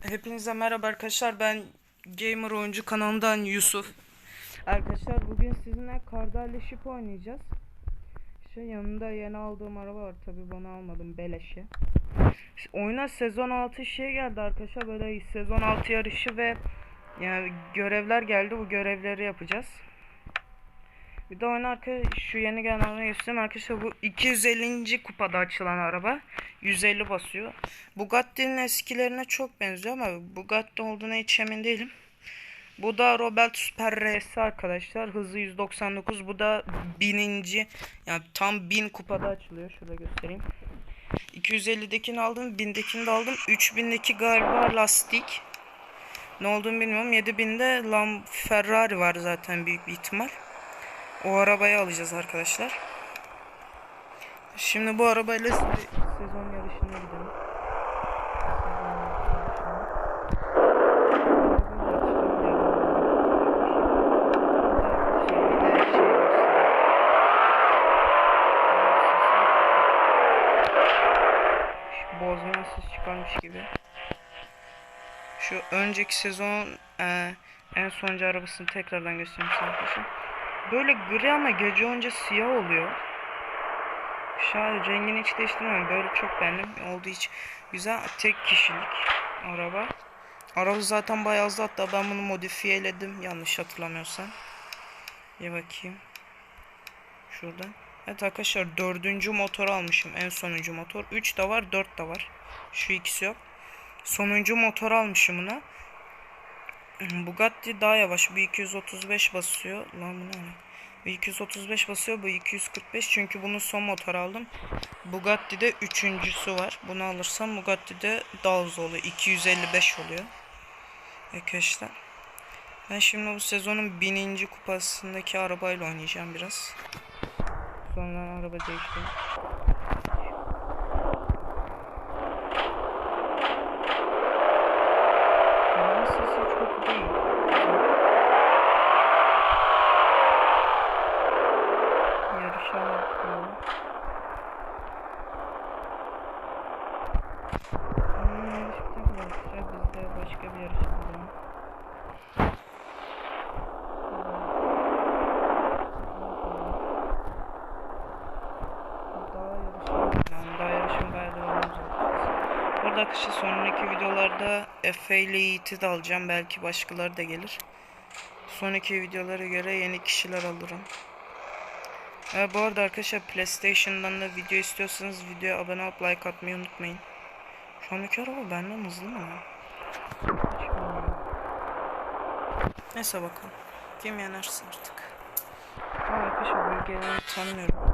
Hepinize, merhaba arkadaşlar. Ben Gamer Oyuncu kanalından Yusuf. Arkadaşlar bugün sizinle Ship oynayacağız. İşte yanında yeni aldığım araba var. Tabi bunu almadım beleşe. Oyuna sezon 6 şey geldi arkadaşlar. Böyle sezon 6 yarışı ve yani görevler geldi. Bu görevleri yapacağız bir de oyun arka şu yeni gelen arabaya göstereyim arkadaşlar bu 250. kupada açılan araba 150 basıyor. Bugatti'nin eskilerine çok benziyor ama Bugatti olduğuna hiç emin değilim. Bu da Robert Super RS arkadaşlar. Hızı 199. Bu da bininci. Yani tam 1000 kupada açılıyor. Şurada göstereyim. 250'dekini aldım. 1000'dekini de aldım. 3000'deki galiba lastik. Ne olduğunu bilmiyorum. 7000'de Lam Ferrari var zaten büyük bir ihtimal. O arabayı alacağız arkadaşlar. Şimdi bu arabayla sezon yarışına gidelim. Bozma ses çıkarmış gibi. Şu önceki sezon e, en sonuncu arabasını tekrardan göstereyim arkadaşlar. Böyle gri ama gece olunca siyah oluyor. Şu an rengini hiç değiştirmem. Böyle çok beğendim. Oldu hiç güzel. Tek kişilik araba. Araba zaten bayağı hızlı. Hatta ben bunu modifiyeledim. Yanlış hatırlamıyorsam. Bir bakayım. Şuradan. Evet arkadaşlar dördüncü motor almışım. En sonuncu motor. 3 de var 4 de var. Şu ikisi yok. Sonuncu motor almışım buna. Bugatti daha yavaş. Bu 235 basıyor. Lan bu ne? Bu 235 basıyor. Bu 245. Çünkü bunu son motor aldım. Bugatti'de üçüncüsü var. Bunu alırsam Bugatti'de daha hızlı oluyor. 255 oluyor. Arkadaşlar. Ben şimdi bu sezonun bininci kupasındaki arabayla oynayacağım biraz. Sonra araba değiştireyim. Arabanın sesi çok değil. Yarışa bakıyorum. Hmm, yarış bir tek yarışacak. Biz de başka bir yarış bulalım. Daha yarışın, yani daha yarışın bayağı devam olacak. Burada arkadaşlar sonraki videolarda Efe ile Yiğit'i de alacağım. Belki başkaları da gelir. Sonraki videolara göre yeni kişiler alırım. Ee, bu arada arkadaşlar PlayStation'dan da video istiyorsanız videoya abone olup like atmayı unutmayın. Şu andaki araba benden hızlı mı? Neyse bakalım. Kim yenerse artık. Arkadaşlar bölgelerini tanımıyorum.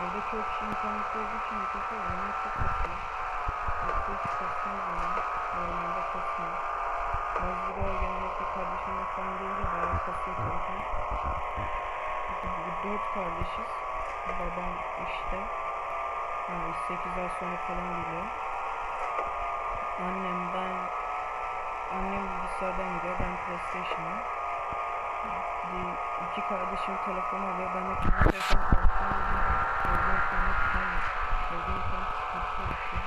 Burada çok kişi internette olduğu için mikrofon oyunu çok kasıyor. Yoksa hiç kasmıyor yani. Normalde kasmıyor. Bazı videolar genellikle kardeşimle falan gelince bayağı kasıyor telefon. Biz dört kardeşiz. Babam işte. Yani 8 ay sonra falan geliyor. Annem ben annem bilgisayardan giriyor ben PlayStation'a. İki kardeşim telefon alıyor ben de kendi telefon kardeşim Evde internet tutamıyor. Evde internet sıkıntısı oluşuyor.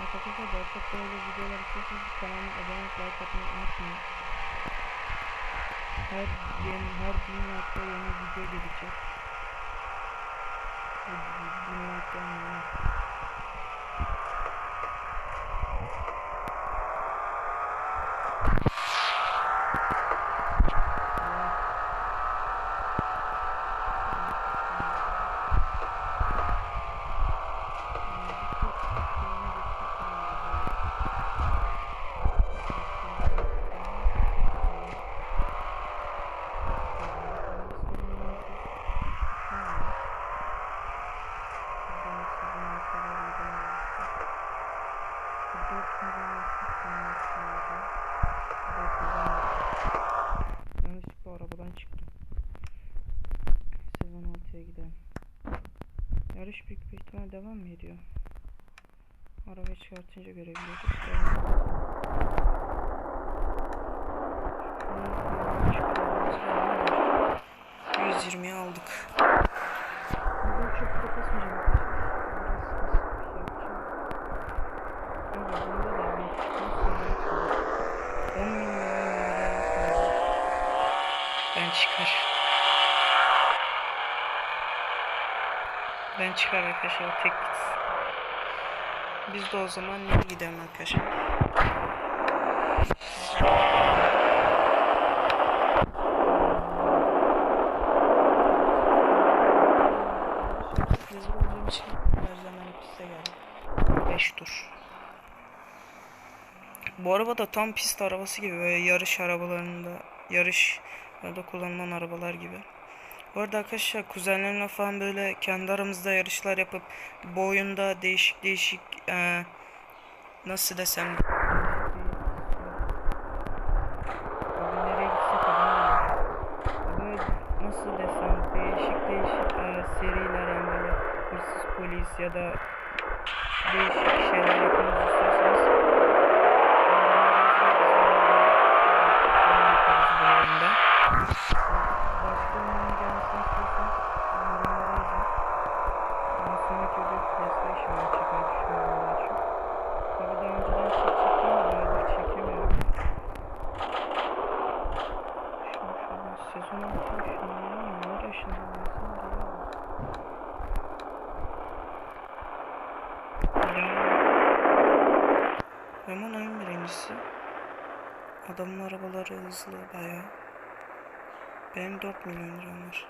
Evet arkadaşlar daha çok böyle videolar istiyorsanız kanalıma abone olup like atmayı unutmayın. Her yeni, her gün hafta yeni video gelecek. Dinlemekten memnun. Yarış büyük bir ihtimal devam mı ediyor? Arabayı çıkartınca görebiliyoruz. Devam ediyor. Şunu çıkarmamız lazım. 120'ye aldık. Bugün çok da kasmayacağım arkadaşlar. Biraz kasıp bir şey yapacağım. Ama bunda da yani çıkmış olarak kalır. 10 milyon liraya kalır. Ben çıkar. Ben çıkar arkadaşlar o tek gitsin. Biz de o zaman ne gidelim arkadaşlar. 5 tur. Bu araba da tam pist arabası gibi böyle yarış arabalarında yarış ya da kullanılan arabalar gibi. Bu arada arkadaşlar kuzenlerimle falan böyle kendi aramızda yarışlar yapıp bu oyunda değişik değişik eee, nasıl desem değişik değişik yani böyle polis ya da değişik şeyler yapmamızı istiyorsanız yaparız bu oyunda. Başka oyunun gelmesini istiyorsanız yorumlara yazın. Ben sonraki video PlayStation'da çekmeyi düşünüyorum daha çok. Tabii daha önceden çekecektim de bayağıdır çekemiyorum. Şimdi şuradan sezon altı ışınlanıyor mu? Nereye ışınlanıyorsun? Lemon oyun birincisi. Adamın arabaları hızlı bayağı. Benim 4 milyon liram var.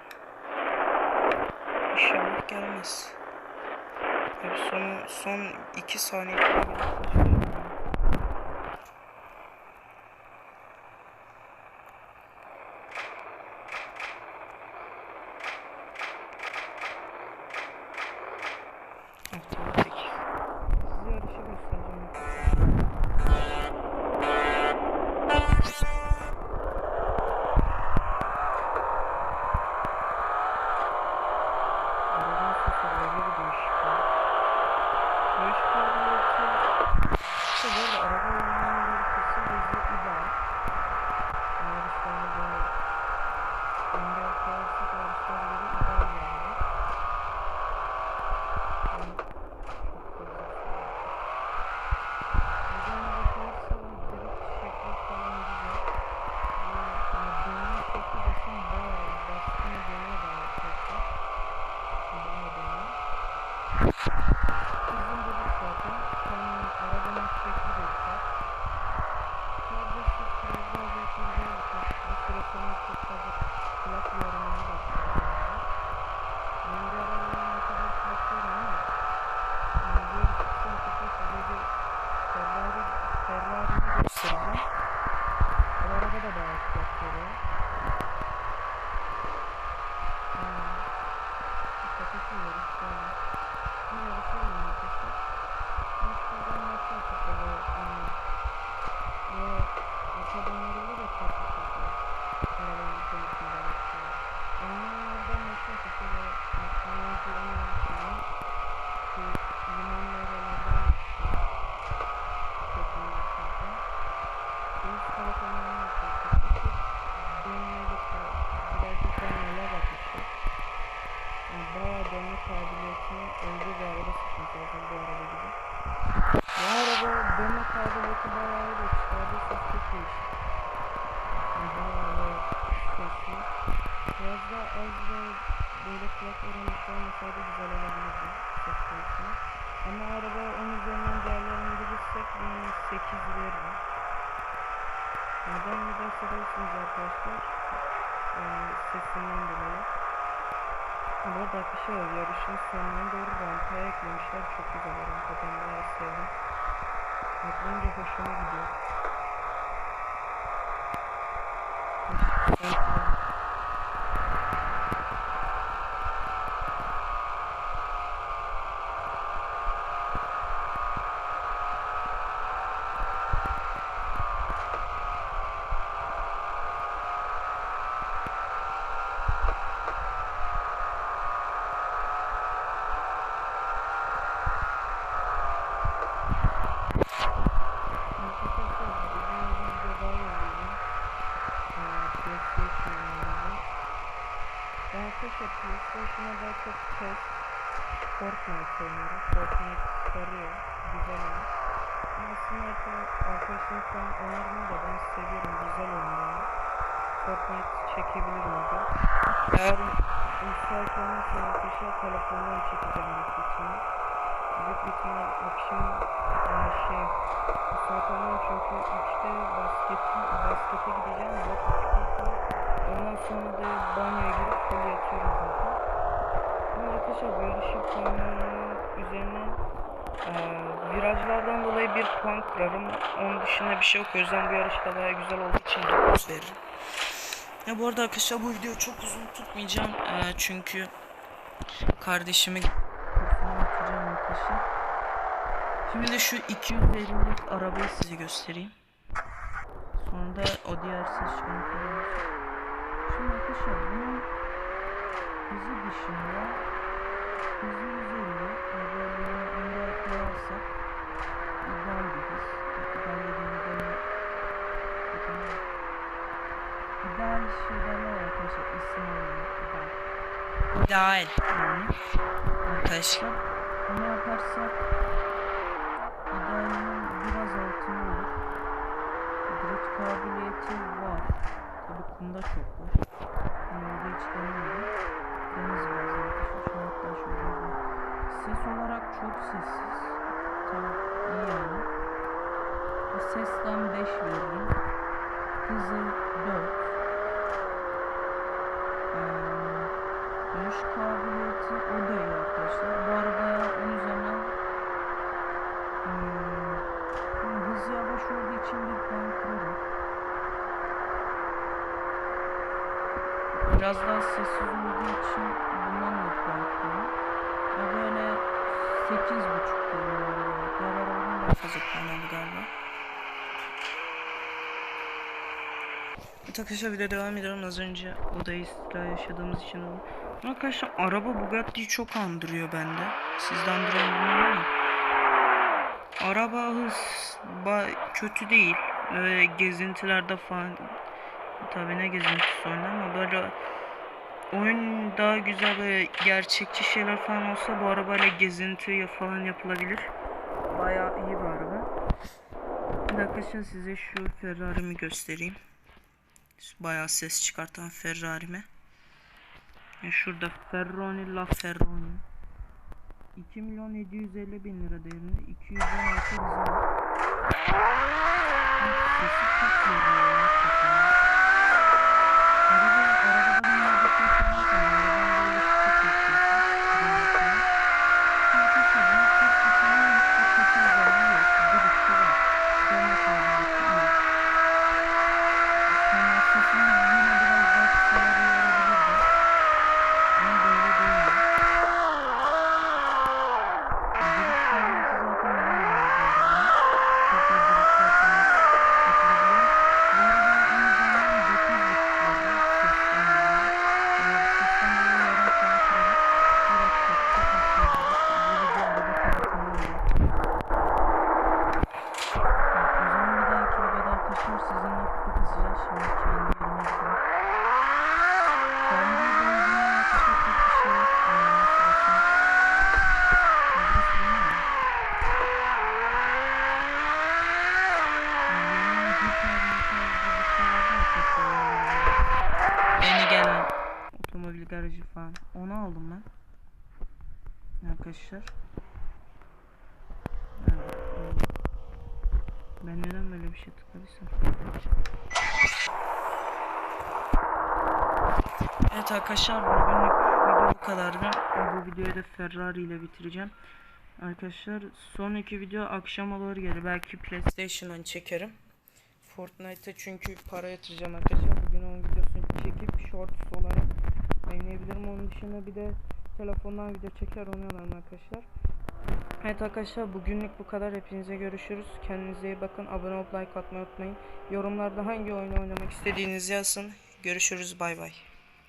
İnşallah gelmez. Tabii sonu son 2 saniye kulak oranlıklı olmasaydı güzel olabilirdi. Ama araba 10 üzerinden değerlendirirsek bunu 8 veririm. Neden neden soruyorsunuz arkadaşlar? Yani sesinden dolayı. Bu arada arkadaşlar yarışın sonuna doğru rampaya eklemişler. Çok güzel rampa ben bayağı sevdim. Atlayınca hoşuma gidiyor. Hoş- hoş- Ben arkadaşlar PlayStation'a daha çok PES, Fortnite oynuyorum. Fortnite sarıyor, güzel oyun. Ama aslında arka- arkadaşlarım falan önermiyor da ben seviyorum, güzel yani. Fortnite çekebilirim orada. Eğer müsait olmazsa arkadaşlar telefondan çekeceğim ihtimal. Büyük ihtimal akşam yani şey müsait olmam çünkü 3'te basketi, baskete gideceğim. Baskete Ondan sonra da banyoya girip full yatıyorum zaten. Ama arkadaşlar bu yarışı üzerine eee, virajlardan dolayı bir puan kırarım. Onun dışında bir şey yok. O yüzden bu yarışta baya güzel olduğu için 9 veririm. Ya bu arada arkadaşlar bu videoyu çok uzun tutmayacağım. Eee, çünkü kardeşimi atacağım arkadaşlar. Şimdi de şu 250'lik arabayı size göstereyim. Sonra da o diğer falan. Şimdi arkadaşlar bunun hızı dışında hızı 150 özelliğini onda koyarsak ideal bir hız. İdeal dediğimizde ne? Bakın. İdeal şey derler ya arkadaşlar isim olarak ideal. İdeal yani arkadaşlar. Bunu yaparsak idealinin biraz altında olur. Drift kabiliyeti var. Tabi kumda çok var. Kumda hiç denemedim. Deniz biraz an hatta şöyle Ses olarak çok sessiz. Tamam iyi yani. Sesten 5 veririm. Hızı 4. Ee, dönüş kabiliyeti o da iyi arkadaşlar. Bu arabaya 10 üzerinden hmm, yani hız yavaş olduğu için bir puan kırarım. Biraz daha sessiz olduğu için bundan da kırarım. Ve böyle 8.5 diyorum bu arabaya. Diğer fazla puan aldı galiba. Arkadaşlar video devam ediyorum. Az önce odayı istila yaşadığımız için oldu. Arkadaşlar araba Bugatti'yi çok andırıyor bende. Sizde andırıyor mu bilmiyorum ama. Araba hız kötü değil. Böyle gezintilerde falan. Tabii ne gezintisi oyunda ama böyle oyun daha güzel böyle gerçekçi şeyler falan olsa bu arabayla gezinti falan yapılabilir. Bayağı iyi bir araba. Bir dakika şimdi size şu Ferrari'mi göstereyim. Bayağı ses çıkartan Ferrari'mi. Yani şurada Ferroni La Ferroni. 2 milyon 750 bin lira değerinde 216 hızı var. Sesi çok Arkadaşlar. Ben neden böyle bir şey tıkladıysam. Evet arkadaşlar bugünlük video bu kadardı. Bu videoyu da Ferrari ile bitireceğim. Arkadaşlar sonraki video akşam olur gelir. Belki PlayStation'dan çekerim. Fortnite'a çünkü para yatıracağım arkadaşlar. Bugün onun videosunu çekip shorts olarak yayınlayabilirim. Onun dışında bir de telefondan video çeker alalım arkadaşlar. Evet arkadaşlar bugünlük bu kadar. Hepinize görüşürüz. Kendinize iyi bakın. Abone olup like atmayı unutmayın. Yorumlarda hangi oyunu oynamak istediğinizi yazın. Görüşürüz. Bay bay.